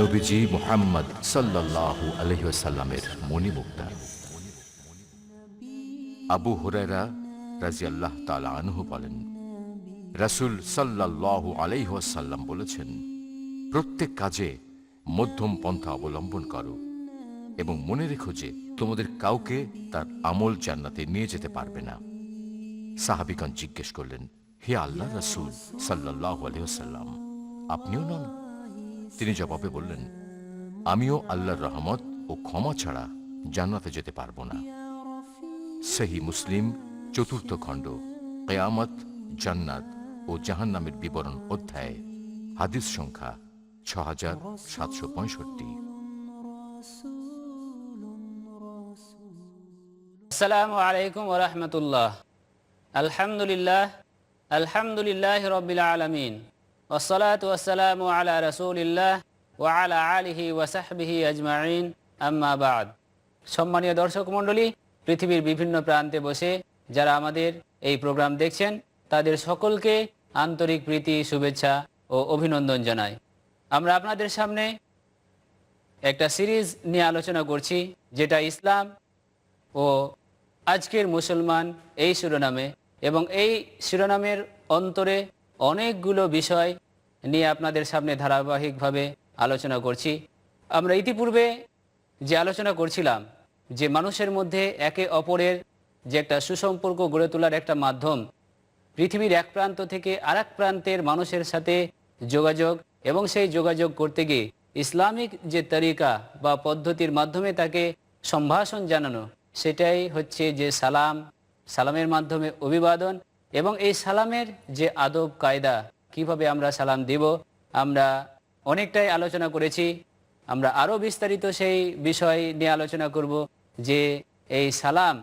নবীজি মোহাম্মদ সাল্লাল্লাহু আলহিসাল্লামের মণিমুক্তা। আবু হুরায়রা রাজিয়াল্লাহ তালা আনহু বলেন, রাসূল সাল্লাল্লাহু আলাইহাল্লাম বলেছেন, প্রত্যেক কাজে মধ্যম পন্থা অবলম্বন করো এবং মনে রেখো যে তোমাদের কাউকে তার আমল জান্নাতে নিয়ে যেতে পারবে না। সাহাবিগণ জিজ্ঞেস করলেন, হে আল্লাহ রসুল সাল্লাহ আলহ্লাম আপনিও নন? তিনি জবাবে বললেন, আমিও আল্লাহর রহমত ও ক্ষমা ছাড়া জান্নাতে যেতে পারব না। সেহি মুসলিম, চতুর্থ খণ্ড, কেয়ামত, জান্নাত ও জাহান্নামের বিবরণ অধ্যায়, হাদিস সংখ্যা ছ হাজার সাতশো পঁয়ষট্টি। আসসালামু আলাইকুম ওরহমতুল্লাহ আলহামদুলিল্লাহ আলহামদুলিল্লাহ রবিল আলমিন। সম্মানীয় দর্শক মণ্ডলী, পৃথিবীর বিভিন্ন প্রান্তে বসে যারা আমাদের এই প্রোগ্রাম দেখছেন, তাদের সকলকে আন্তরিক প্রীতি, শুভেচ্ছা ও অভিনন্দন জানাই। আমরা আপনাদের সামনে একটা সিরিজ নিয়ে আলোচনা করছি, যেটা ইসলাম ও আজকের মুসলমান এই শিরোনামে এবং এই শিরোনামের অন্তরে অনেকগুলো বিষয় নিয়ে আপনাদের সামনে ধারাবাহিকভাবে আলোচনা করছি। আমরা ইতিপূর্বে যে আলোচনা করছিলাম, যে মানুষের মধ্যে একে অপরের যে একটা সুসম্পর্ক গড়ে তোলার একটা মাধ্যম, পৃথিবীর এক প্রান্ত থেকে আর প্রান্তের মানুষের সাথে যোগাযোগ এবং সেই যোগাযোগ করতে গিয়ে ইসলামিক যে তরিকা বা পদ্ধতির মাধ্যমে তাকে সম্ভাষণ জানানো, সেটাই হচ্ছে যে সালাম, সালামের মাধ্যমে অভিবাদন এবং এই সালামের যে আদব কায়দা, কীভাবে আমরা সালাম দিব, আমরা অনেকটাই আলোচনা করেছি। আমরা আরও বিস্তারিত সেই বিষয় নিয়ে আলোচনা করব যে এই সালাম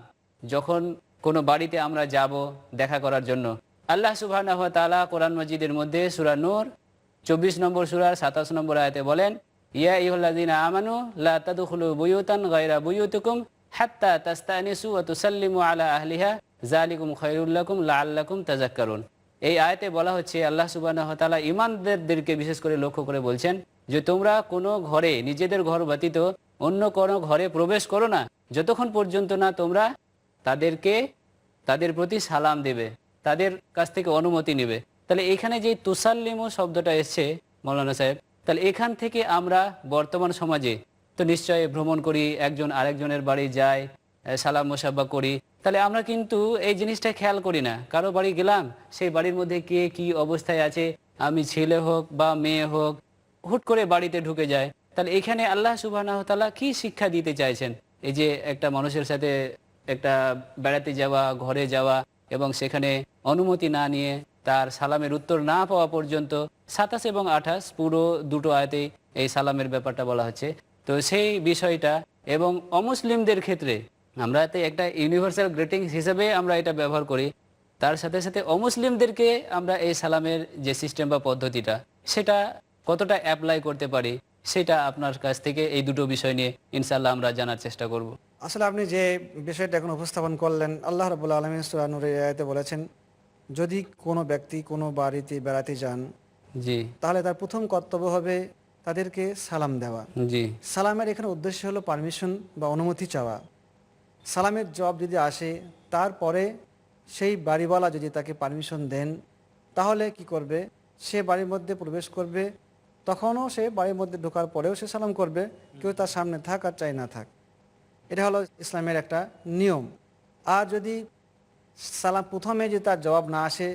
যখন কোনো বাড়িতে আমরা যাব দেখা করার জন্য। আল্লাহ সুবাহ তালা কোরআন মজিদের মধ্যে সুরা নূর, চব্বিশ নম্বর সুরার সাতাশ নম্বর আয়তে বলেন, ইয়া ইহল্লাদিন আমানু লা তাদুখুলু বুয়ুতান গায়রা বুয়ুতুকুম হাত্তা তাস্তানিসু ওয়া তুসাল্লিমু আলা আহলিহা জালিকুম খায়রুল্লাকুম লাআল্লাকুম তাজাক্কারুন এই আয়াতে বলা হচ্ছে আল্লাহ ওয়া তাআলা বিশেষ করে লক্ষ্য করে বলছেন যে তোমরা কোনো ঘরে নিজেদের ঘর ব্যতীত অন্য কোনো ঘরে প্রবেশ করো না। যতক্ষণ পর্যন্ত না তোমরা তাদেরকে তাদের প্রতি সালাম দেবে তাদের কাছ থেকে অনুমতি নেবে। তাহলে এখানে যে তুসাল্লিমু শব্দটা এসছে মৌলানা সাহেব তাহলে এখান থেকে আমরা বর্তমান সমাজে তো নিশ্চয় ভ্রমণ করি একজন আরেকজনের বাড়ি আহ, সালাম মোসাব্বা করি। তাহলে আমরা কিন্তু এই জিনিসটা খেয়াল করি না। কারও বাড়ি গেলাম, সেই বাড়ির মধ্যে কে কি অবস্থায় আছে, আমি ছেলে হোক বা মেয়ে হোক, হুট করে বাড়িতে ঢুকে যায়। তাহলে এখানে আল্লাহ সুবাহ কি শিক্ষা দিতে চাইছেন? এই যে একটা মানুষের সাথে একটা বেড়াতে যাওয়া, ঘরে যাওয়া এবং সেখানে অনুমতি না নিয়ে তার সালামের উত্তর না পাওয়া পর্যন্ত সাতাশ এবং আঠাশ পুরো দুটো আয়তেই এই সালামের ব্যাপারটা বলা হচ্ছে। তো সেই বিষয়টা এবং অমুসলিমদের ক্ষেত্রে আমরা এতে একটা ইউনিভার্সাল গ্রিটিংস হিসেবে আমরা এটা ব্যবহার করি। তার সাথে সাথে অমুসলিমদেরকে আমরা এই সালামের যে সিস্টেম বা পদ্ধতিটা সেটা কতটা অ্যাপ্লাই করতে পারি সেটা আপনার কাছ থেকে এই দুটো বিষয় নিয়ে ইনশাল্লাহ আমরা জানার চেষ্টা করব। আসলে আপনি যে বিষয়টা এখন উপস্থাপন করলেন আল্লাহ রবুল্লা আলমিন সুরানুরের আয়াতে বলেছেন যদি কোনো ব্যক্তি কোনো বাড়িতে বেড়াতে যান জি। তাহলে তার প্রথম কর্তব্য হবে তাদেরকে সালাম দেওয়া। জি। সালামের এখানে উদ্দেশ্য হলো পারমিশন বা অনুমতি চাওয়া। সালামের জব যদি আসে, তারপরে সেই বাড়িওয়ালা যদি তাকে পারমিশন দেন, তাহলে কি করবে? সে বাড়ির মধ্যে প্রবেশ করবে, তখনও সে বাড়ির মধ্যে ঢোকার পরেও সে সালাম করবে, কেউ তার সামনে থাক আর চাই না থাক। এটা হলো ইসলামের একটা নিয়ম। আর যদি সালাম প্রথমে যে তার জবাব না আসে,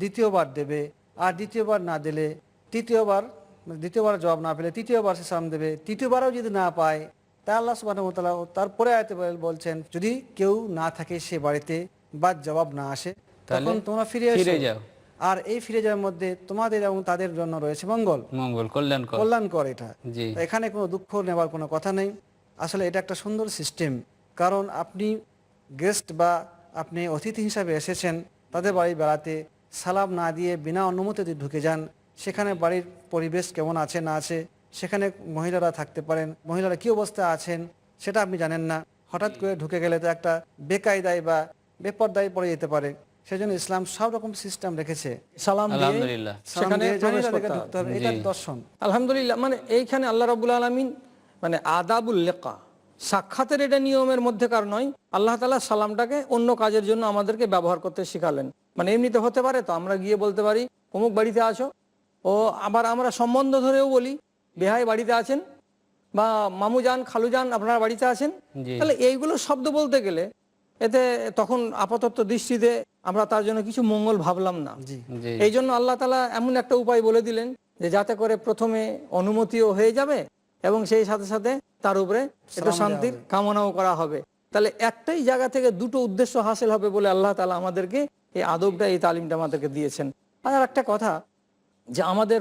দ্বিতীয়বার দেবে, আর দ্বিতীয়বার না দিলে, তৃতীয়বার, দ্বিতীয়বার জবাব না পেলে তৃতীয়বার সে সালাম দেবে, তৃতীয়বারও যদি না পায় তা আল্লাহ সুবাহ তারপরে আয়তে বলছেন যদি কেউ না থাকে সে বাড়িতে বা জবাব না আসে তখন তোমরা ফিরে ফিরে যাও। আর এই ফিরে যাওয়ার মধ্যে তোমাদের এবং তাদের জন্য রয়েছে মঙ্গল। মঙ্গল কল্যাণ কর কল্যাণকর এটা। এখানে কোনো দুঃখ নেবার কোনো কথা নেই। আসলে এটা একটা সুন্দর সিস্টেম। কারণ আপনি গেস্ট বা আপনি অতিথি হিসাবে এসেছেন তাদের বাড়ি বেড়াতে সালাম না দিয়ে বিনা অনুমতিতে ঢুকে যান সেখানে বাড়ির পরিবেশ কেমন আছে না আছে সেখানে মহিলারা থাকতে পারেন মহিলারা কী অবস্থায় আছেন সেটা আপনি জানেন না। হঠাৎ করে ঢুকে গেলে তো একটা বেকায়দায় বা বেপরদায় পড়ে যেতে পারে। সেজন্য ইসলাম সব রকম সিস্টেম রেখেছে। সালাম আলহামদুলিল্লাহ। সেখানে এটা দর্শন। আলহামদুলিল্লাহ মানে এইখানে আল্লাহ রাবুল আলমিন মানে আদাবুল লেকা সাক্ষাতের এটা নিয়মের মধ্যে মধ্যেকার নয় আল্লাহ তালা সালামটাকে অন্য কাজের জন্য আমাদেরকে ব্যবহার করতে শিখালেন। মানে এমনিতে হতে পারে তো আমরা গিয়ে বলতে পারি অমুক বাড়িতে আছো? ও আবার আমরা সম্বন্ধ ধরেও বলি বেহাই বাড়িতে আছেন বা মামু যান খালু যান আপনারা বাড়িতে আছেন? তাহলে এইগুলো শব্দ বলতে গেলে এতে তখন আপাতত দৃষ্টিতে আমরা তার জন্য কিছু মঙ্গল ভাবলাম না। এই জন্য আল্লাহ তালা এমন একটা উপায় বলে দিলেন যে যাতে করে প্রথমে অনুমতিও হয়ে যাবে এবং সেই সাথে সাথে তার উপরে একটু শান্তির কামনাও করা হবে। তাহলে একটাই জায়গা থেকে দুটো উদ্দেশ্য হাসিল হবে বলে আল্লাহ তালা আমাদেরকে এই আদবটা এই তালিমটা আমাদেরকে দিয়েছেন। আর একটা কথা যে আমাদের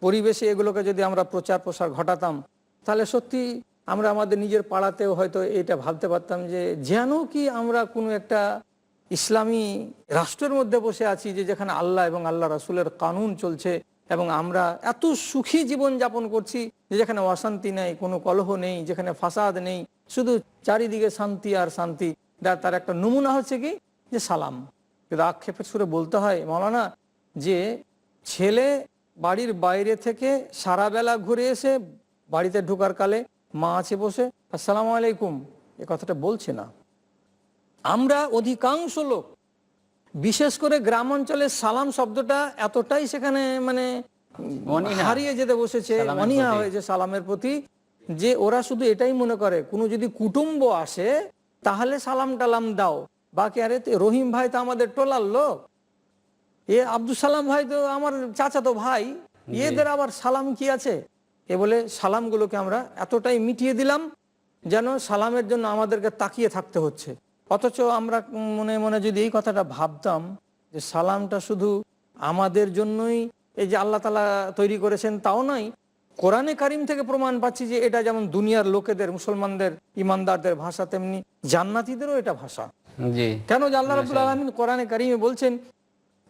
পরিবেশে এগুলোকে যদি আমরা প্রচার প্রসার ঘটাতাম, তাহলে সত্যি আমরা আমাদের নিজের পাড়াতেও হয়তো এটা ভাবতে পারতাম যে যেন কি আমরা কোনো একটা ইসলামী রাষ্ট্রের মধ্যে বসে আছি যে যেখানে আল্লাহ এবং আল্লাহ রাসুলের কানুন চলছে এবং আমরা এত সুখী জীবন যাপন করছি যে যেখানে অশান্তি নেই, কোনো কলহ নেই, যেখানে ফাসাদ নেই, শুধু চারিদিকে শান্তি আর শান্তি। তার- একটা নমুনা হচ্ছে কি? যে সালাম। কিন্তু আক্ষেপের সুরে বলতে হয় মৌলানা যে ছেলে বাড়ির বাইরে থেকে সারা বেলা ঘুরে এসে বাড়িতে ঢোকার কালে মা আছে বসে আসসালামু আলাইকুম। এ কথাটা বলছে না। আমরা অধিকাংশ লোক বিশেষ করে গ্রাম অঞ্চলে সালাম শব্দটা এতটাই সেখানে মানে হারিয়ে যেতে বসেছে অনীহা হয়েছে সালামের প্রতি যে ওরা শুধু এটাই মনে করে কোনো যদি কুটুম্ব আসে তাহলে সালাম টালাম দাও। বাকি আরে রহিম ভাই তো আমাদের টোলার লোক। এ আব্দুল সালাম ভাই তো আমার চাচা তো ভাই এদের আবার সালাম কি আছে? এ বলে সালামগুলোকে আমরা এতটাই মিটিয়ে দিলাম যেন সালামের জন্য আমাদেরকে তাকিয়ে থাকতে হচ্ছে। অথচ আমরা মনে মনে যদি এই কথাটা ভাবতাম যে সালামটা শুধু আমাদের জন্যই এই যে আল্লাহ তালা তৈরি করেছেন তাও নয় কোরআনে কারিম থেকে প্রমাণ পাচ্ছি যে এটা যেমন দুনিয়ার লোকেদের মুসলমানদের ইমানদারদের ভাষা তেমনি জান্নাতিদেরও এটা ভাষা। কেন যে আল্লাহ রাবুল আলমিন কোরআনে কারিমে বলছেন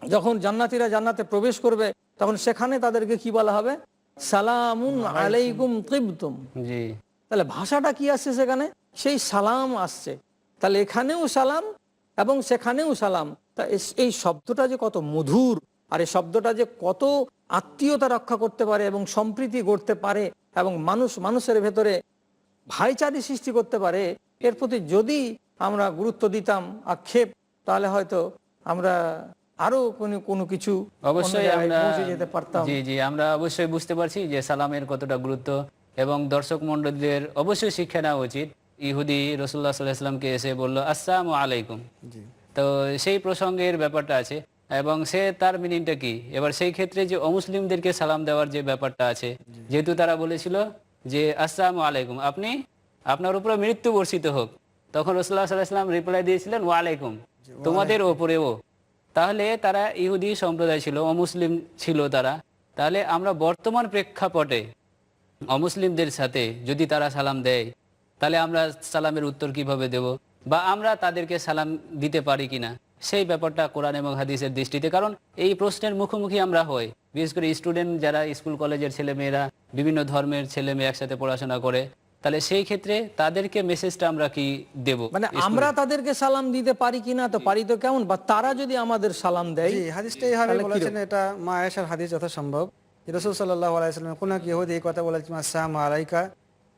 যখন জান্নাতিরা জান্নাতে প্রবেশ করবে তখন সেখানে তাদেরকে কি বলা হবে? সালামুন আলাইকুম। তিবতুম জি। তাহলে ভাষাটা কি আসছে সেখানে? সেই সালাম আসছে। তাহলে এখানেও সালাম এবং সেখানেও সালাম। তা এই শব্দটা যে কত মধুর আর এই শব্দটা যে কত আত্মীয়তা রক্ষা করতে পারে এবং সম্প্রীতি গড়তে পারে এবং মানুষ মানুষের ভেতরে ভাইচারি সৃষ্টি করতে পারে এর প্রতি যদি আমরা গুরুত্ব দিতাম আক্ষেপ তাহলে হয়তো আমরা আরও কোনো কিছু অবশ্যই আমরা যেতে পারতাম। জি জি আমরা অবশ্যই বুঝতে পারছি যে সালামের কতটা গুরুত্ব এবং দর্শক মন্ডলীদের অবশ্যই শিক্ষা নেওয়া উচিত। ইহুদি রসুল্লাহ সাল্লাহামকে এসে বলল আসসালামু আলাইকুম। তো সেই প্রসঙ্গের ব্যাপারটা আছে এবং সে তার মিনিংটা কি? এবার সেই ক্ষেত্রে যে অমুসলিমদেরকে সালাম দেওয়ার যে ব্যাপারটা আছে যেহেতু তারা বলেছিল যে আসসালাম আলাইকুম আপনি আপনার উপরে মৃত্যু বর্ষিত হোক। তখন রসুল্লাহ সাল্লাহাম রিপ্লাই দিয়েছিলেন ওয়ালাইকুম তোমাদের ওপরেও। তাহলে তারা ইহুদি সম্প্রদায় ছিল, অমুসলিম ছিল তারা। তাহলে আমরা বর্তমান প্রেক্ষাপটে অমুসলিমদের সাথে যদি তারা সালাম দেয়, তাহলে আমরা সালামের উত্তর কীভাবে দেব? বা আমরা তাদেরকে সালাম দিতে পারি কিনা? সেই ব্যাপারটা কোরআন এবং হাদিসের দৃষ্টিতে। কারণ এই প্রশ্নের মুখোমুখি আমরা হই। বিশেষ করে স্টুডেন্ট যারা স্কুল, কলেজের ছেলেমেয়েরা, বিভিন্ন ধর্মের ছেলে মেয়ে একসাথে পড়াশোনা করে তাহলে সেই ক্ষেত্রে তাদেরকে মেসেজটা আমরা কি দেব? মানে আমরা তাদেরকে সালাম দিতে পারি কিনা তো পারি তো কেমন? বা তারা যদি আমাদের সালাম দেয় হাদিসটা এইভাবে বলেছেন এটা মা আয়েশার হাদিস যত সম্ভব যে রসুল সাল্লাহ আলাইসালাম কোনো এক ইহুদি এই কথা বলেছেন আসসালাম আলাইকা।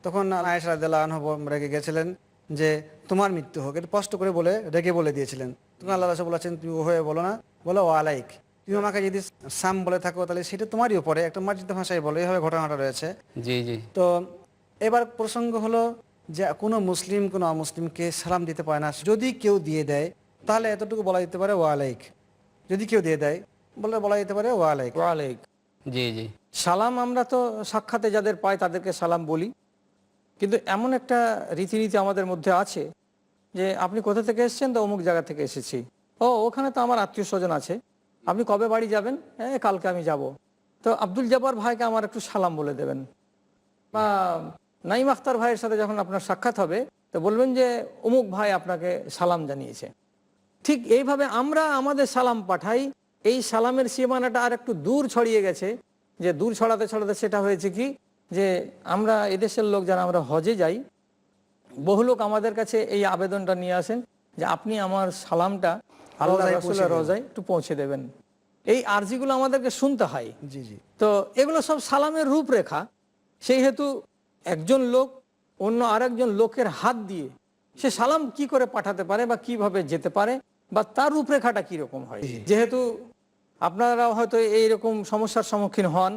তখন আয়েশা রাদিয়াল্লাহু আনহু রেগে গেছিলেন যে তোমার মৃত্যু হোক। এটা স্পষ্ট করে বলে রেগে বলে দিয়েছিলেন। তখন আল্লাহ রাসূল বলেছেন তুমি ও হয়ে বলো না। বলো ও আলাইক। তুমি আমাকে যদি সাম বলে থাকো তাহলে সেটা তোমারই উপরে একটা মার্জিত ভাষায় বলো এইভাবে ঘটনাটা রয়েছে। জি জি। তো এবার প্রসঙ্গ হলো যে কোনো মুসলিম কোনো অমুসলিমকে সালাম দিতে পারে না। যদি কেউ দিয়ে দেয় তাহলে এতটুকু বলা যেতে পারে ওয়ালাইক। যদি কেউ দিয়ে দেয় বলে বলা যেতে পারে ওয়ালাইক। ওয়ালাইক। জি জি। সালাম আমরা তো সাক্ষাতে যাদের পাই তাদেরকে সালাম বলি। কিন্তু এমন একটা রীতিনীতি আমাদের মধ্যে আছে যে আপনি কোথা থেকে এসেছেন তো অমুক জায়গা থেকে এসেছি। ও ওখানে তো আমার আত্মীয় স্বজন আছে। আপনি কবে বাড়ি যাবেন? হ্যাঁ কালকে আমি যাব। তো আব্দুল জব্বার ভাইকে আমার একটু সালাম বলে দেবেন। বা নাইম আখতার ভাইয়ের সাথে যখন আপনার সাক্ষাৎ হবে তো বলবেন যে অমুক ভাই আপনাকে সালাম জানিয়েছে। ঠিক এইভাবে আমরা আমাদের সালাম পাঠাই। এই সালামের সীমানাটা আর একটু দূর ছড়িয়ে গেছে যে দূর ছড়াতে ছড়াতে সেটা হয়েছে কি যে আমরা এদেশের লোক যারা আমরা হজে যাই বহু লোক আমাদের কাছে এই আবেদনটা নিয়ে আসেন যে আপনি আমার সালামটা আল্লাহ রাসুলের রোজায় একটু পৌঁছে দেবেন। এই আর্জিগুলো আমাদেরকে শুনতে হয়। জি জি। তো এগুলো সব সালামের রূপরেখা। সেই হেতু একজন লোক অন্য আরেকজন লোকের হাত দিয়ে সে সালাম কি করে পাঠাতে পারে বা কীভাবে যেতে পারে বা তার রূপরেখাটা কীরকম হয়? যেহেতু আপনারা হয়তো এইরকম সমস্যার সম্মুখীন হন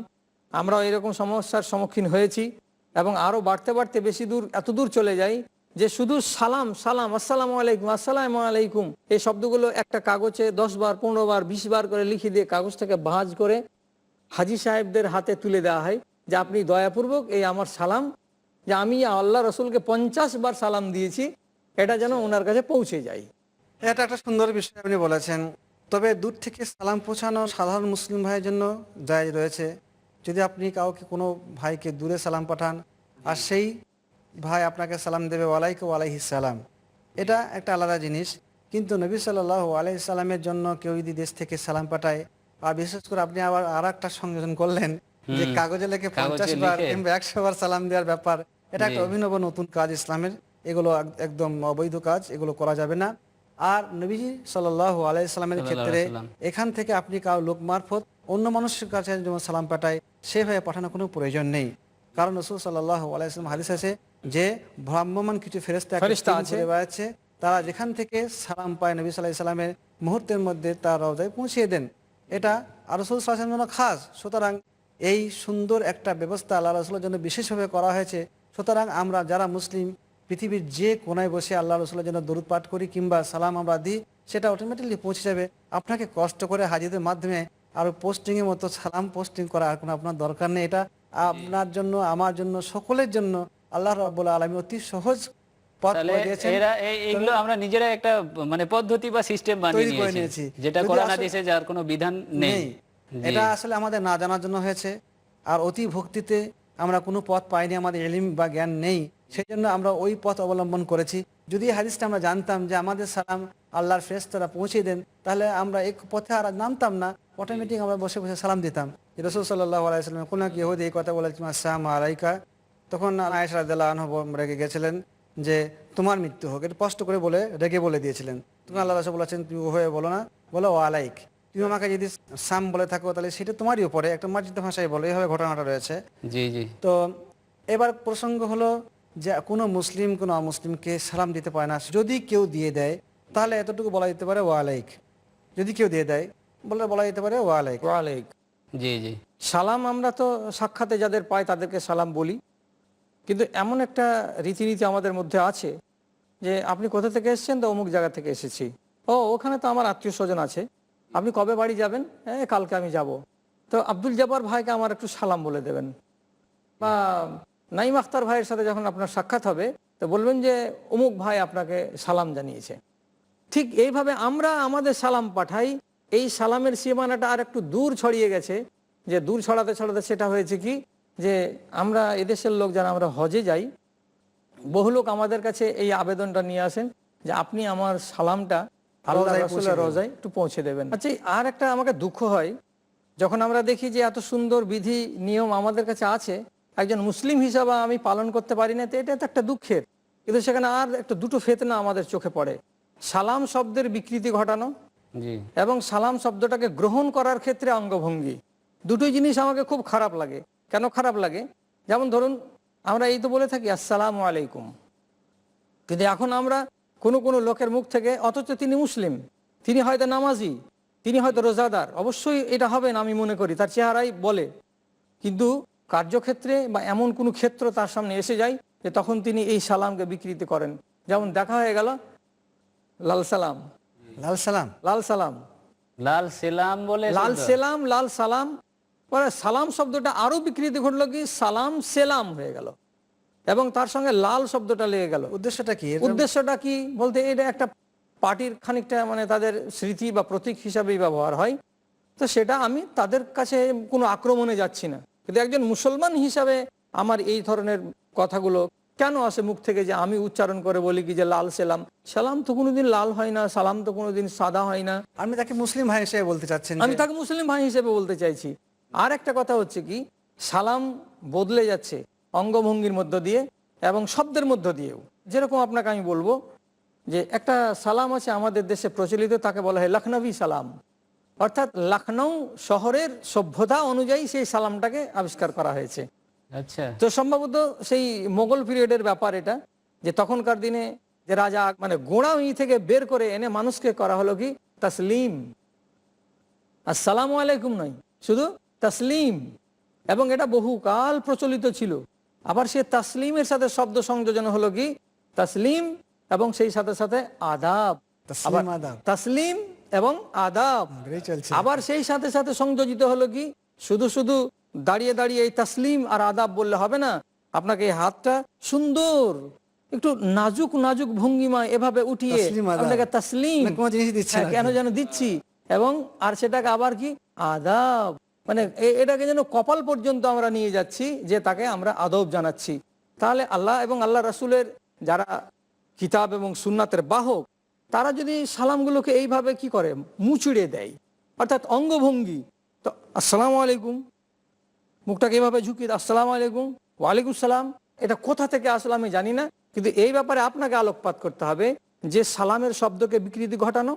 আমরাও এরকম সমস্যার সম্মুখীন হয়েছি এবং আরও বাড়তে বাড়তে বেশি দূর এত দূর চলে যাই যে শুধু সালাম সালাম আসসালাম আলাইকুম আসসালাম আলাইকুম এই শব্দগুলো একটা কাগজে দশ বার পনেরো বার বিশ বার করে লিখে দিয়ে কাগজ থেকে ভাঁজ করে হাজি সাহেবদের হাতে তুলে দেওয়া হয়। যে আপনি দয়াপূর্বক এই আমার সালাম, যে আমি আল্লাহ রসুলকে পঞ্চাশ বার সালাম দিয়েছি, এটা যেন ওনার কাছে পৌঁছে যায়। এটা একটা সুন্দর বিষয় আপনি বলেছেন। তবে দূর থেকে সালাম পৌঁছানো সাধারণ মুসলিম ভাইয়ের জন্য জায়জ রয়েছে। যদি আপনি কাউকে কোনো ভাইকে দূরে সালাম পাঠান, আর সেই ভাই আপনাকে সালাম দেবে ওয়ালাইকুম আলাইহি সালাম, এটা একটা আলাদা জিনিস। কিন্তু নবী সাল্লাহ আলাইহি সালামের জন্য কেউ যদি দেশ থেকে সালাম পাঠায়, আর বিশেষ করে আপনি আবার আর একটা সংযোজন করলেন যে কাগজে লেখে পঞ্চাশ বার কিংবা একশো বার সালাম দেওয়ার ব্যাপার এটা একটা অভিনব নতুন কাজ ইসলামের। এগুলো একদম অবৈধ কাজ এগুলো করা যাবে না। আর নবীজি সাল্লাহ আলাইসাল্লামের ক্ষেত্রে এখান থেকে আপনি কারও লোক মারফত অন্য মানুষের কাছে যেমন সালাম পাঠায় সেভাবে পাঠানোর কোনো প্রয়োজন নেই। কারণ রসুল সাল্লাহ আলাইসলাম হাদিস আছে যে ভ্রাম্যমান কিছু ফেরেস্তা আছে। আছে তারা যেখান থেকে সালাম পায় নবী সাল্লাহ সাল্লামের মুহূর্তের মধ্যে তার রওজায় পৌঁছিয়ে দেন। এটা আর রসুল জন্য খাস। সুতরাং এই সুন্দর একটা ব্যবস্থা আল্লাহ রসুলের জন্য বিশেষভাবে করা হয়েছে। সুতরাং আমরা যারা মুসলিম পৃথিবীর যে কোনায় বসে আল্লাহ রসুলের জন্য দরুদ পাঠ করি কিংবা সালাম আমরা দিই সেটা অটোমেটিকলি পৌঁছে যাবে। আপনাকে কষ্ট করে হাজিদের মাধ্যমে আর পোস্টিং এর মতো সালাম পোস্টিং করা আর কোনো আপনার দরকার নেই। এটা আপনার জন্য আমার জন্য সকলের জন্য আল্লাহ রাবুল আলমী অতি সহজ করে আমরা নিজেরা একটা মানে পদ্ধতি বা সিস্টেম বানিয়ে করে নিয়েছি। যেটা কোরআন আসলে- হাদিসে যার কোনো বিধান নেই। এটা আসলে আমাদের না জানার জন্য হয়েছে। আর অতি ভক্তিতে আমরা কোনো পথ পাইনি, আমাদের এলিম বা জ্ঞান নেই সেই জন্য আমরা ওই পথ অবলম্বন করেছি। যদি হাদিসটা আমরা জানতাম যে আমাদের সালাম আল্লাহর ফেরেশতারা পৌঁছে দেন, তাহলে আমরা এক পথে আর নামতাম না। অটোমেটিক আমরা বসে বসে সালাম দিতাম। রসুল সাল্লাহ আলাইসালাম কোনো কি ইহুদি, এই কথা বলেছি আসসালাম আলাইকা। তখন আয়েশা রাদিয়াল্লাহু আনহু রেগে গেছিলেন যে, তোমার মৃত্যু হোক। এটা স্পষ্ট করে বলে, রেগে বলে দিয়েছিলেন। তখন আল্লাহ রসুল বলেছেন, তুমি হয়ে বলো না। বলো, ও আলাইক। তুমি আমাকে যদি সাম বলে থাকো তাহলে সেটা তোমারই উপরে। একটা মার্জিত ভাষায় বলো এইভাবে ঘটনাটা রয়েছে। জি জি। তো এবার প্রসঙ্গ হলো যে কোনো মুসলিম কোনো অমুসলিমকে সালাম দিতে পারে না। যদি কেউ দিয়ে দেয় তাহলে এতটুকু বলা যেতে পারে ওয়ালাইক। যদি কেউ দিয়ে দেয় বলে বলা যেতে পারে ওয়ালাইক। ওয়ালাইক। জি জি। সালাম আমরা তো সাক্ষাতে যাদের পাই তাদেরকে সালাম বলি। কিন্তু এমন একটা রীতিনীতি আমাদের মধ্যে আছে যে আপনি কোথা থেকে এসেছেন? তো অমুক জায়গা থেকে এসেছি। ও ওখানে তো আমার আত্মীয় স্বজন আছে। আপনি কবে বাড়ি যাবেন? হ্যাঁ কালকে আমি যাব। তো আব্দুল জব্বার ভাইকে আমার একটু সালাম বলে দেবেন। বা নাইম আখতার ভাইয়ের সাথে যখন আপনার সাক্ষাৎ হবে, তো বলবেন যে, অমুক ভাই আপনাকে সালাম জানিয়েছে। ঠিক এইভাবে আমরা আমাদের সালাম পাঠাই। এই সালামের সীমানাটা আর একটু দূর ছড়িয়ে গেছে, যে দূর ছড়াতে ছড়াতে সেটা হয়েছে কি? যে আমরা এদেশের লোক যারা আমরা হজে যাই, বহু লোক আমাদের কাছে এই আবেদনটা নিয়ে আসেন যে, আপনি আমার সালামটা আল্লাহ। রোজায় একটু পৌঁছে দেবেন। আচ্ছা আর একটা আমাকে দুঃখ হয় যখন আমরা দেখি যে এত সুন্দর বিধি নিয়ম আমাদের কাছে আছে একজন মুসলিম হিসাবে আমি পালন করতে পারি না তো এটা তো একটা দুঃখের। কিন্তু সেখানে আর একটা দুটো ফেতনা আমাদের চোখে পড়ে। সালাম শব্দের বিকৃতি ঘটানো এবং সালাম শব্দটাকে গ্রহণ করার ক্ষেত্রে অঙ্গভঙ্গি। দুটোই জিনিস আমাকে খুব খারাপ লাগে। কেন খারাপ লাগে? যেমন ধরুন আমরা এই তো বলে থাকি আসসালামু আলাইকুম। কিন্তু এখন আমরা কোনো কোনো লোকের মুখ থেকে অথচ তিনি মুসলিম। তিনি হয়তো নামাজি তিনি হয়তো রোজাদার। অবশ্যই এটা হবে না আমি মনে করি তার চেহারাই বলে। কিন্তু কার্যক্ষেত্রে বা এমন কোনো ক্ষেত্র তার সামনে এসে যায় যে তখন তিনি এই সালামকে বিকৃতি করেন। যেমন দেখা হয়ে গেল লাল সালাম। লাল সালাম? লাল সালাম। লাল সেলাম বলে লাল। সেলাম লাল সালাম। পরে সালাম শব্দটা আরও বিকৃতি ঘটলো কি সালাম সেলাম হয়ে গেল। এবং তার সঙ্গে লাল শব্দটা লেগে গেল। উদ্দেশ্যটা কি? উদ্দেশ্যটা কি? বলতে এটা একটা পার্টির খানিকটা মানে তাদের স্মৃতি বা প্রতীক হিসাবেই ব্যবহার হয়। তো সেটা আমি তাদের কাছে কোনো আক্রমণে যাচ্ছি না। কিন্তু একজন মুসলমান হিসাবে আমার এই ধরনের কথাগুলো কেন আসে মুখ থেকে যে আমি উচ্চারণ করে বলি কি যে লাল সেলাম? সালাম তো কোনোদিন লাল হয় না সালাম তো কোনোদিন সাদা হয় না। আপনি তাকে মুসলিম ভাই হিসেবে বলতে চাচ্ছেন আমি তাকে মুসলিম ভাই হিসেবে বলতে চাইছি। আর একটা কথা হচ্ছে কি সালাম বদলে যাচ্ছে। অঙ্গভঙ্গির মধ্য দিয়ে এবং শব্দের মধ্য দিয়েও। যেরকম আপনাকে আমি বলব যে একটা সালাম আছে আমাদের দেশে প্রচলিত তাকে বলা হয় লখনবী সালাম। অর্থাৎ লখনৌ শহরের সভ্যতা অনুযায়ী সেই সালামটাকে আবিষ্কার করা হয়েছে। আচ্ছা। তো সম্ভবত সেই মোগল পিরিয়ডের ব্যাপার এটা যে তখনকার দিনে যে রাজা মানে গোড়ামি থেকে বের করে এনে মানুষকে করা হলো কি? তাসলিম। আসসালাম আলাইকুম নয় শুধু তাসলিম। এবং এটা বহুকাল প্রচলিত ছিল। আবার সে তাসলিমের সাথে শব্দ সংযোজন হলো কি? তাসলিম এবং সেই সাথে সাথে আদাব। তাসলিম, এবং আদাব। আবার সেই সাথে সাথে সংযোজিত হলো কি? শুধু শুধু দাঁড়িয়ে দাঁড়িয়ে এই তাসলিম আর আদাব বললে হবে না? আপনাকে এই হাতটা সুন্দর একটু নাজুক নাজুক ভঙ্গিমা এভাবে উঠিয়ে তাসলিম, আদাব। আপনাকে তাসলিম জিনিস দিচ্ছে হ্যাঁ, কেন যেন দিচ্ছি? এবং আর সেটাকে আবার কি? আদাব। মানে এটাকে যেন কপাল পর্যন্ত আমরা নিয়ে যাচ্ছি, যে তাকে আমরা আদব জানাচ্ছি। তাহলে আল্লাহ এবং আল্লাহ রাসুলের যারা কিতাব এবং সুন্নাতের বাহক, তারা যদি সালামগুলোকে এইভাবে কি করে? মুচড়ে দেয়। অর্থাৎ অঙ্গভঙ্গি। তো, আসসালামু আলাইকুম। মুখটাকে এভাবে ঝুঁকি আসসালামু আলাইকুম। ওয়ালাইকুম সালাম। এটা কোথা থেকে আসলে আমি জানি না, কিন্তু এই ব্যাপারে আপনাকে আলোকপাত করতে হবে, যে সালামের শব্দকে বিকৃতি ঘটানো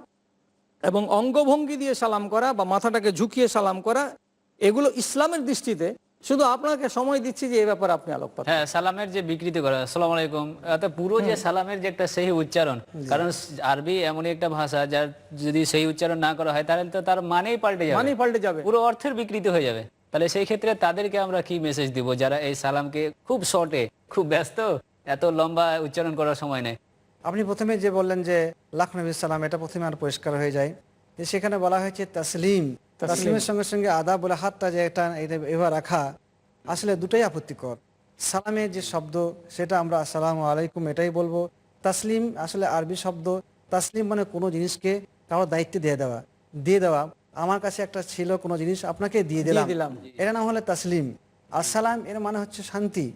এবং অঙ্গভঙ্গি দিয়ে সালাম করা বা মাথাটাকে ঝুঁকিয়ে সালাম করা এগুলো ইসলামের দৃষ্টিতে শুধু আপনাকে সময় দিচ্ছি যে এই ব্যাপারে আপনি আলোকপাত হ্যাঁ সালামের যে বিকৃতি করা আসসালামু আলাইকুম। অর্থাৎ পুরো যে সালামের যে একটা সেই উচ্চারণ কারণ আরবি এমনই একটা ভাষা যার যদি সেই উচ্চারণ না করা হয় তাহলে তো তার মানেই পাল্টে যাবে। মানেই পাল্টে যাবে। পুরো অর্থের বিকৃতি হয়ে যাবে। তাহলে সেই ক্ষেত্রে তাদেরকে আমরা কি মেসেজ দিব যারা এই সালামকে খুব শর্টে খুব ব্যস্ত এত লম্বা উচ্চারণ করার সময় নেই? আপনি প্রথমে যে বললেন যে লাখ নবী সালাম এটা প্রথমে আর পরিষ্কার হয়ে যায়। যে সেখানে বলা হয়েছে তাসলিম। তাসলিমের সঙ্গে সঙ্গে আদা বলে হাতটা যে এটা এভাবে রাখা আসলে দুটোই আপত্তিকর। সালামের যে শব্দ সেটা আমরা আসসালামু আলাইকুম এটাই বলব। তাসলিম আসলে আরবি শব্দ তাসলিম মানে কোনো জিনিসকে কারোর দায়িত্ব দিয়ে দেওয়া। দিয়ে দেওয়া আমার কাছে একটা ছিল কোনো জিনিস আপনাকে দিয়ে দিলাম। দিলাম। এটা নাম হলে তাসলিম। আসসালাম এর মানে হচ্ছে শান্তি।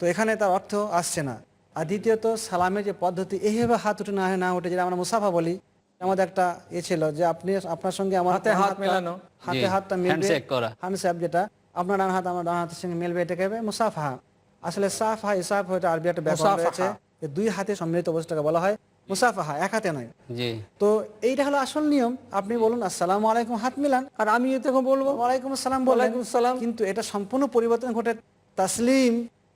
তো এখানে তার অর্থ আসছে না। আর দ্বিতীয়ত সালামের যে পদ্ধতি এইভাবে হাত উঠে না হয় না উঠে যেটা আমরা মুসাফা বলি আমাদের একটা এ ছিল যে আপনি আপনার সঙ্গে আমার হাতে হাত মেলানো। হাতে হাতটা মিলবে। handshake যেটা আপনার ডান হাত আমার ডান হাতের সঙ্গে মিলবে এটাকে হবে মুসাফা আসলে সাফা ইসাফ হয়তো আরবি একটা ব্যাপার মুসাফাহা। রয়েছে দুই হাতে সম্মিলিত অবস্থাকে বলা হয় মুসাফাহা এক হাতে নয়। তো এইটা হলো আসল নিয়ম। আপনি বলুন আসসালাম আলাইকুম হাত মিলান। আর আমি এতে বলব ওয়ালাইকুম আসসালাম ওয়ালাইকুম আসসালাম। কিন্তু এটা সম্পূর্ণ পরিবর্তন ঘটে তাসলিম।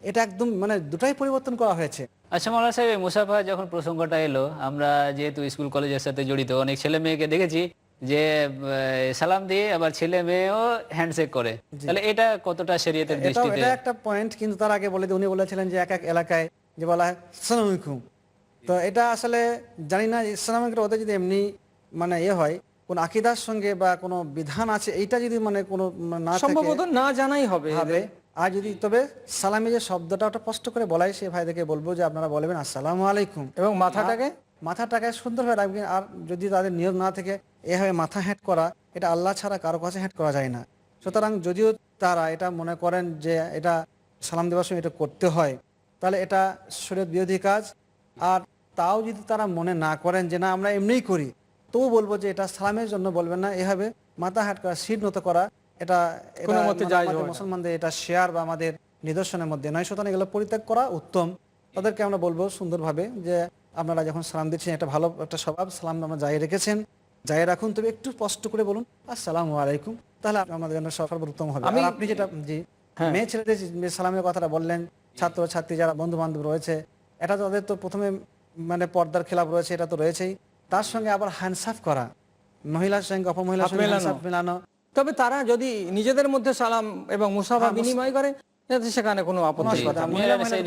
এটা একদম মানে দুটাই পরিবর্তন করা হয়েছে। আচ্ছা মাওলানা সাহেব এই মুসাফা যখন প্রসঙ্গটা এলো আমরা যেহেতু স্কুল কলেজের সাথে জড়িত অনেক ছেলে মেয়েকে দেখেছি যে সালাম দিয়ে আবার ছেলে মেয়েও হ্যান্ডশেক করে। তাহলে এটা কতটা শরীয়তের দৃষ্টিতে? এটা একটা পয়েন্ট কিন্তু তার আগে বলে দিয়ে উনি বলেছিলেন যে এক এক এলাকায় যে বলা হয় সালাম আলাইকুম। তো এটা আসলে জানি না ইসলাম ওদের যদি এমনি মানে ইয়ে হয় কোন আকিদার সঙ্গে বা কোনো বিধান আছে এইটা যদি মানে কোনো না সম্ভবত না জানাই হবে। আর যদি তবে সালামে যে শব্দটা ওটা স্পষ্ট করে বলাই সে ভাইদেরকে বলব যে আপনারা বলবেন আসসালামু আলাইকুম। এবং মাথাটাকে? মাথাটাকে সুন্দরভাবে রাখবেন আর যদি তাদের নিয়ম না থেকে এভাবে মাথা হ্যাট করা এটা আল্লাহ ছাড়া কারও কাছে হ্যাট করা যায় না। সুতরাং যদিও তারা এটা মনে করেন যে এটা সালাম দেওয়ার সময় এটা করতে হয় তাহলে এটা শরীর বিরোধী কাজ। আর তাও যদি তারা মনে না করেন যে না আমরা এমনিই করি তবু বলব যে এটা সালামের জন্য বলবেন না এভাবে মাথা হ্যাট করা মতো করা এটা মানে। মুসলমানদের এটা শেয়ার বা আমাদের নিদর্শনের মধ্যে নয়। সুতরাং এগুলো পরিত্যাগ করা উত্তম। তাদেরকে আমরা বলব সুন্দরভাবে যে আপনারা যখন সালাম দিচ্ছেন একটা ভালো একটা স্বভাব সালাম আমরা যাই রেখেছেন। যাই রাখুন তবে একটু স্পষ্ট করে বলুন আসসালামু আলাইকুম। তাহলে আমাদের জন্য সর্বোত্তম হবে। আর আপনি যেটা জি হ্যাঁ। মেয়ে ছেলেদের সালামের কথাটা বললেন ছাত্র ছাত্রী যারা বন্ধু বান্ধব রয়েছে এটা তো তাদের তো প্রথমে মানে পর্দার খেলাপ রয়েছে এটা তো রয়েছেই। তার সঙ্গে আবার হ্যান্ডসাফ করা। মহিলার সঙ্গে অপর মহিলার সঙ্গে হ্যান্ডসাফ মেলানো। তবে তারা যদি নিজেদের মধ্যে সালাম এবং মুসাফা হ্যাঁ, বিনিময় করে সেখানে কোনো আপত্তি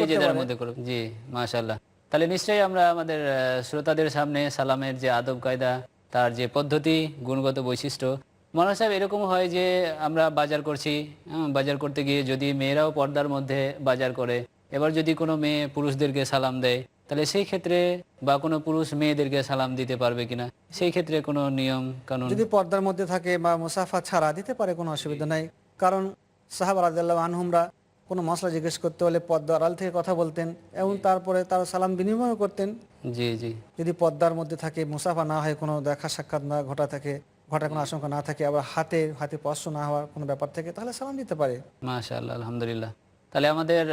নিজেদের মধ্যে জি মাশাল্লাহ তাহলে নিশ্চয়ই আমরা আমাদের শ্রোতাদের সামনে সালামের যে আদব কায়দা তার যে পদ্ধতি গুণগত বৈশিষ্ট্য মনে সাহেব এরকম হয় যে আমরা বাজার করছি হ্যাঁ, বাজার করতে গিয়ে যদি মেয়েরাও পর্দার মধ্যে বাজার করে এবার যদি কোনো মেয়ে পুরুষদেরকে সালাম দেয় তাহলে সেই ক্ষেত্রে বা কোনো পুরুষ মেয়েদেরকে সালাম দিতে পারবে কিনা? সেই ক্ষেত্রে কোনো নিয়ম কানুন? যদি পর্দার মধ্যে থাকে বা মুসাফা ছাড়া দিতে পারে কোনো অসুবিধা নাই। কারণ সাহাব রাজাল্লাহ আনহুমরা কোনো মশলা জিজ্ঞেস করতে হলে পর্দা আড়াল থেকে কথা বলতেন এবং তারপরে তারা সালাম বিনিময় করতেন। জি জি। যদি পর্দার মধ্যে থাকে মুসাফা না হয় কোনো দেখা সাক্ষাৎ না ঘটা থাকে ঘটার কোনো আশঙ্কা না থাকে আবার হাতে হাতে স্পর্শ না হওয়ার কোনো ব্যাপার থাকে তাহলে সালাম দিতে পারে। মাশাআল্লাহ আলহামদুলিল্লাহ। তাহলে আমাদের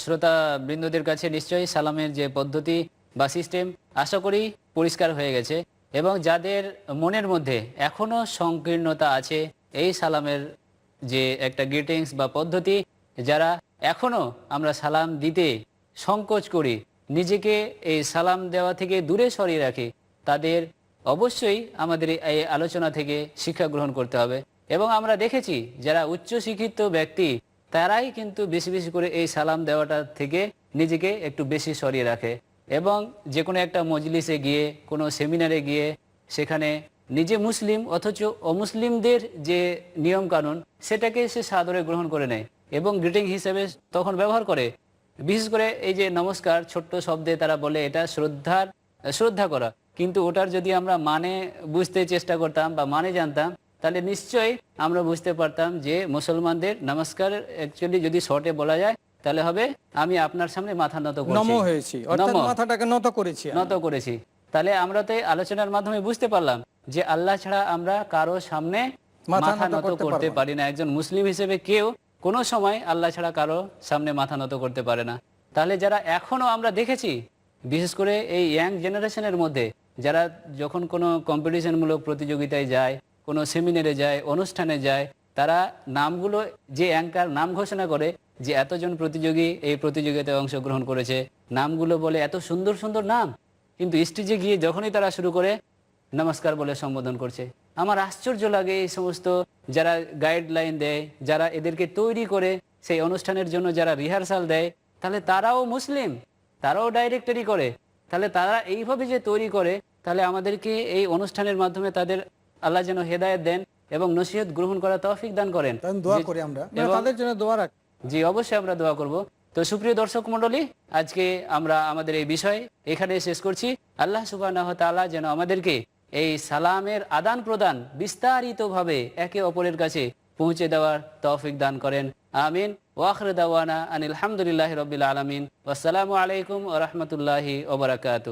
শ্রোতা বৃন্দদের কাছে নিশ্চয়ই সালামের যে পদ্ধতি বা সিস্টেম আশা করি পরিষ্কার হয়ে গেছে। এবং যাদের মনের মধ্যে এখনও সংকীর্ণতা আছে, এই সালামের যে একটা গ্রিটিংস বা পদ্ধতি, যারা এখনও আমরা সালাম দিতে সংকোচ করি, নিজেকে এই সালাম দেওয়া থেকে দূরে সরিয়ে রাখি, তাদের অবশ্যই আমাদের এই আলোচনা থেকে শিক্ষা গ্রহণ করতে হবে। এবং আমরা দেখেছি যারা উচ্চ শিক্ষিত ব্যক্তি তারাই কিন্তু বেশি বেশি করে এই সালাম দেওয়াটা থেকে নিজেকে একটু বেশি সরিয়ে রাখে এবং যে কোনো একটা মজলিসে গিয়ে, কোনো সেমিনারে গিয়ে সেখানে নিজে মুসলিম অথচ অমুসলিমদের যে নিয়ম কানুন সেটাকে সে সাদরে গ্রহণ করে নেয় এবং গ্রিটিং হিসেবে তখন ব্যবহার করে। বিশেষ করে এই যে নমস্কার, ছোট্ট শব্দে তারা বলে এটা শ্রদ্ধার, শ্রদ্ধা করা। কিন্তু ওটার যদি আমরা মানে বুঝতে চেষ্টা করতাম বা মানে জানতাম তাহলে নিশ্চয়ই আমরা বুঝতে পারতাম যে মুসলমানদের নমস্কার অ্যাকচুয়ালি যদি শর্টে বলা যায় তাহলে হবে আমি আপনার সামনে মাথা নত করছি। হয়েছি মাথাটাকে নত করেছি নত করেছি। তাহলে আমরা তো আলোচনার মাধ্যমে বুঝতে পারলাম যে আল্লাহ ছাড়া আমরা কারও সামনে মাথা নত করতে। পারি না। একজন মুসলিম হিসেবে কেউ কোনো সময় আল্লাহ ছাড়া কারও সামনে মাথা নত করতে পারে না। তাহলে যারা এখনও আমরা দেখেছি বিশেষ করে এই ইয়াং জেনারেশনের মধ্যে যারা যখন কোনো কম্পিটিশনমূলক প্রতিযোগিতায় যায় কোনো সেমিনারে যায়, অনুষ্ঠানে যায়, তারা নামগুলো যে অ্যাঙ্কার নাম ঘোষণা করে যে এতজন প্রতিযোগী এই প্রতিযোগিতায় অংশগ্রহণ করেছে, নামগুলো বলে এত সুন্দর সুন্দর নাম। কিন্তু স্টেজে গিয়ে যখনই তারা শুরু করে, নমস্কার বলে সম্বোধন করছে। আমার আশ্চর্য লাগে এই সমস্ত যারা গাইডলাইন দেয়, যারা এদেরকে তৈরি করে সেই অনুষ্ঠানের জন্য যারা রিহার্সাল দেয়, তাহলে তারাও মুসলিম, তারাও ডাইরেক্টরি করে। তাহলে তারা এইভাবে যে তৈরি করে, তাহলে আমাদেরকে এই অনুষ্ঠানের মাধ্যমে তাদের আল্লাহ যেন হেদায়েত দেন এবং নসিহত গ্রহণ করা তৌফিক দান করেন। দোয়া করি আমরা। তাদের জন্য দোয়া রাখ। জি অবশ্যই আমরা দোয়া করব। তো সুপ্রিয় দর্শক মণ্ডলী আজকে আমরা আমাদের এই বিষয় এখানে শেষ করছি। আল্লাহ সুবাহ যেন আমাদেরকে এই সালামের আদান প্রদান বিস্তারিতভাবে একে অপরের কাছে পৌঁছে দেওয়ার তৌফিক দান করেন। আমিন। ওয়াখর দাওয়ানা আনিল হামদুলিল্লাহ রবিল আলমিন। আসসালামু আলাইকুম ওরহমতুল্লাহি ওবরাকাতু